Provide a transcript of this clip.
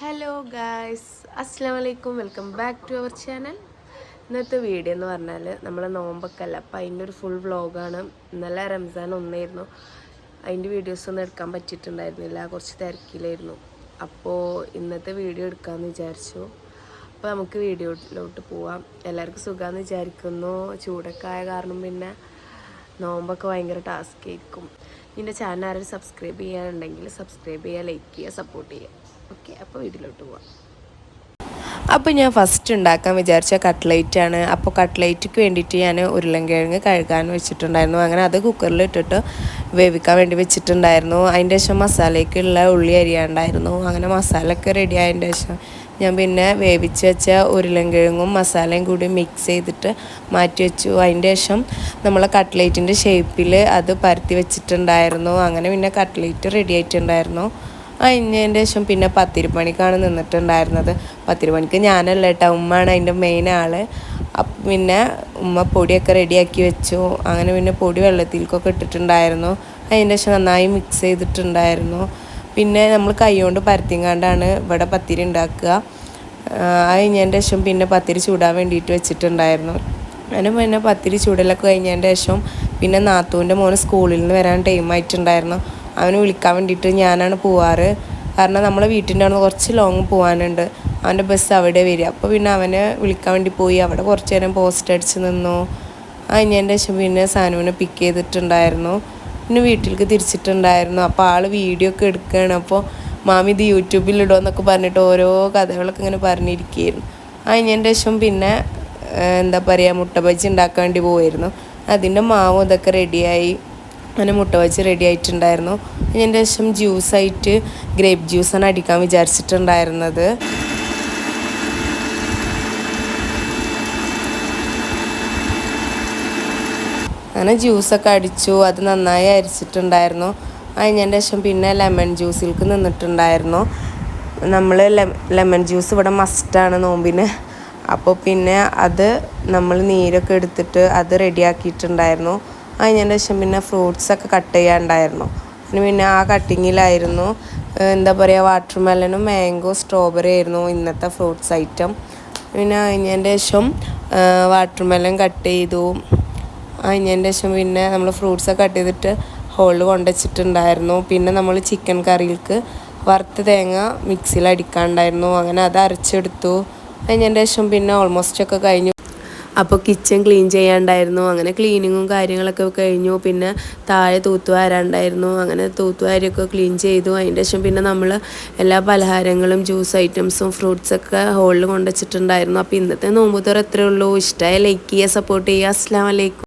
Hello guys അസ്സാം വലൈക്കും welcome back to our channel ഇന്നത്തെ വീഡിയോ എന്ന് പറഞ്ഞാൽ നമ്മൾ നോമ്പൊക്കെ അല്ല അപ്പം അതിന്റെ ഒരു ഫുൾ വ്ളോഗാണ് ഇന്നലെ റംസാൻ ഒന്നായിരുന്നു. അതിന്റെ വീഡിയോസൊന്നും എടുക്കാൻ പറ്റിയിട്ടുണ്ടായിരുന്നില്ല. കുറച്ച് തിരക്കിലായിരുന്നു. അപ്പോൾ ഇന്നത്തെ വീഡിയോ എടുക്കാമെന്ന് വിചാരിച്ചു. അപ്പോൾ നമുക്ക് വീഡിയോയിലോട്ട് പോവാം. എല്ലാവർക്കും സുഖമാണെന്ന് വിചാരിക്കുന്നു. ചൂടൊക്കെ ആയ കാരണം പിന്നെ നോമ്പൊക്കെ ഭയങ്കര ടാസ്ക് ആയിരിക്കും എന്റെ ചാനൽ ആരും സബ്സ്ക്രൈബ് ചെയ്യാനുണ്ടെങ്കിൽ സബ്സ്ക്രൈബ് ചെയ്യുക ലൈക്ക് ചെയ്യുക സപ്പോർട്ട് ചെയ്യുക. ഓക്കെ അപ്പോൾ വീട്ടിലോട്ട് പോവാം. അപ്പോൾ ഞാൻ ഫസ്റ്റ് ഉണ്ടാക്കാൻ വിചാരിച്ച കട്ട്ലേറ്റ് ആണ്. അപ്പോൾ കട്ട്ലേറ്റിക്ക് വേണ്ടിയിട്ട് ഞാൻ ഉരുളൻകിഴങ്ങ് കഴുകാൻ വെച്ചിട്ടുണ്ടായിരുന്നു. അങ്ങനെ അത് കുക്കറിൽ ഇട്ടിട്ട് വേവിക്കാൻ വേണ്ടി വെച്ചിട്ടുണ്ടായിരുന്നു. അതിന്റെ ശേഷം മസാലയ്ക്കുള്ള ഉള്ളി അരിയാണ്ടായിരുന്നു. അങ്ങനെ മസാലയൊക്കെ റെഡി ആയതിന്റെ ശേഷം ഞാൻ പിന്നെ വേവിച്ച് വെച്ച ഉരുളൻകിഴങ്ങും മസാലയും കൂടി മിക്സ് ചെയ്തിട്ട് മാറ്റി വെച്ചു. അതിന്റെ ശേഷം നമ്മൾ കട്ട്ലേറ്റിന്റെ ഷേപ്പിൽ അത് പരത്തി വെച്ചിട്ടുണ്ടായിരുന്നു. അങ്ങനെ പിന്നെ കട്ട്ലേറ്റ് റെഡി ആയിട്ടുണ്ടായിരുന്നു. അതിന്റെ ശേഷം പിന്നെ പത്തിരിപ്പണിക്കാണ് നിന്നിട്ടുണ്ടായിരുന്നത്. പത്തിരിപ്പണിക്ക് ഞാനല്ല കേട്ടോ ഉമ്മയാണ് അതിന്റെ മെയിൻ ആൾ പിന്നെ ഉമ്മ പൊടിയൊക്കെ റെഡിയാക്കി വെച്ചു. അങ്ങനെ പിന്നെ പൊടി വെള്ളത്തിലേക്കൊക്കെ ഇട്ടിട്ടുണ്ടായിരുന്നു. അതിന്റെ ശേഷം നന്നായി മിക്സ് ചെയ്തിട്ടുണ്ടായിരുന്നു. പിന്നെ നമ്മൾ കൈകൊണ്ട് പരത്തിങ്ങാണ്ടാണ് ഇവിടെ പത്തിരി ഉണ്ടാക്കുക. അത് കഴിഞ്ഞതിന്റെ ശേഷം പിന്നെ പത്തിരി ചൂടാൻ വേണ്ടിയിട്ട് വെച്ചിട്ടുണ്ടായിരുന്നു. അതിന് പിന്നെ പത്തിരി ചൂടലൊക്കെ കഴിഞ്ഞതിന്റെ ശേഷം പിന്നെ നാത്തൂന്റെ മോന് സ്കൂളിൽ നിന്ന് വരാൻ ടൈം ആയിട്ടുണ്ടായിരുന്നു. അവനെ വിളിക്കാൻ വേണ്ടിയിട്ട് ഞാനാണ് പോവാറ്. കാരണം നമ്മളെ വീട്ടിന്റെ അവിടെ കുറച്ച് ലോങ് പോകാനുണ്ട് അവന്റെ ബസ് അവിടെ വരിക. അപ്പോൾ പിന്നെ അവനെ വിളിക്കാൻ വേണ്ടി പോയി. അവിടെ കുറച്ച് നേരം പോസ്റ്റ് അടിച്ച് നിന്നു. കഴിഞ്ഞതിന്റെ ശേഷം പിന്നെ സാനുവിനെ പിക്ക് ചെയ്തിട്ടുണ്ടായിരുന്നു. പിന്നെ വീട്ടിലേക്ക് തിരിച്ചിട്ടുണ്ടായിരുന്നു. അപ്പോൾ ആൾ വീഡിയോ ഒക്കെ എടുക്കുകയാണ്. അപ്പോൾ മാമി ഇത് യൂട്യൂബിൽ ഇടുമെന്നൊക്കെ പറഞ്ഞിട്ട് ഓരോ കഥകളൊക്കെ ഇങ്ങനെ പറഞ്ഞിരിക്കുകയായിരുന്നു. കഴിഞ്ഞതിന്റെ ശേഷം പിന്നെ എന്താ പറയുക മുട്ട ബജ്ജി ഉണ്ടാക്കാൻ വേണ്ടി പോയിരുന്നു അതിന്റെ മാവും ഇതൊക്കെ റെഡിയായി അങ്ങനെ മുട്ട വെച്ച് റെഡി ആയിട്ടുണ്ടായിരുന്നു അതിന്റെ ശേഷം ജ്യൂസായിട്ട് ഗ്രേപ്പ് ജ്യൂസാണ് അടിക്കാൻ വിചാരിച്ചിട്ടുണ്ടായിരുന്നത്. അങ്ങനെ ജ്യൂസൊക്കെ അടിച്ചു അത് നന്നായി അരിച്ചിട്ടുണ്ടായിരുന്നു. അതിന്റെ ശേഷം പിന്നെ ലെമൺ ജ്യൂസിലേക്ക് നിന്നിട്ടുണ്ടായിരുന്നു. നമ്മൾ ലെമൺ ജ്യൂസ് ഇവിടെ മസ്റ്റാണ് നോമ്പിന്. അപ്പോൾ പിന്നെ അത് നമ്മൾ നീരൊക്കെ എടുത്തിട്ട് അത് റെഡിയാക്കിയിട്ടുണ്ടായിരുന്നു. അതിന്റെ ശേഷം പിന്നെ ഫ്രൂട്ട്സൊക്കെ കട്ട് ചെയ്യാണ്ടായിരുന്നു. പിന്നെ പിന്നെ ആ കട്ടിങ്ങിലായിരുന്നു. എന്താ പറയുക വാട്ടർ മെലനും മാംഗോ സ്ട്രോബെറി ആയിരുന്നു ഇന്നത്തെ ഫ്രൂട്ട്സ് ഐറ്റം. പിന്നെ അതിന്റെ ശേഷം വാട്ടർ കട്ട് ചെയ്തു. അതിന്റെ ശേഷം പിന്നെ നമ്മൾ ഫ്രൂട്ട്സൊക്കെ കട്ട് ചെയ്തിട്ട് ഹോളിൽ കൊണ്ടുവച്ചിട്ടുണ്ടായിരുന്നു. പിന്നെ നമ്മൾ ചിക്കൻ കറിയിലേക്ക് വറുത്ത തേങ്ങ മിക്സിയിൽ അടിക്കാണ്ടായിരുന്നു. അങ്ങനെ അത് അരച്ചെടുത്തു. അതിന്റെ ശേഷം പിന്നെ ഓൾമോസ്റ്റ് ഒക്കെ കഴിഞ്ഞു. അപ്പോൾ കിച്ചൺ ക്ലീൻ ചെയ്യാണ്ടായിരുന്നു. അങ്ങനെ ക്ലീനിങ്ങും കാര്യങ്ങളൊക്കെ കഴിഞ്ഞു. പിന്നെ താഴെ തൂത്തുവാരാണ്ടായിരുന്നു അങ്ങനെ തൂത്തുവാരിയൊക്കെ ക്ലീൻ ചെയ്തു. അതിന്റെ ശേഷം പിന്നെ നമ്മൾ എല്ലാ പലഹാരങ്ങളും ജ്യൂസ് ഐറ്റംസും ഫ്രൂട്ട്സൊക്കെ ഹോളിൽ കൊണ്ടുവച്ചിട്ടുണ്ടായിരുന്നു. അപ്പോൾ ഇന്നത്തെ നോമ്പുതോർ എത്രയേ ഉള്ളൂ. ഇഷ്ടമായ ലൈക്ക് ചെയ്യുക സപ്പോർട്ട് ചെയ്യുക. അസ്സാം വലൈക്കും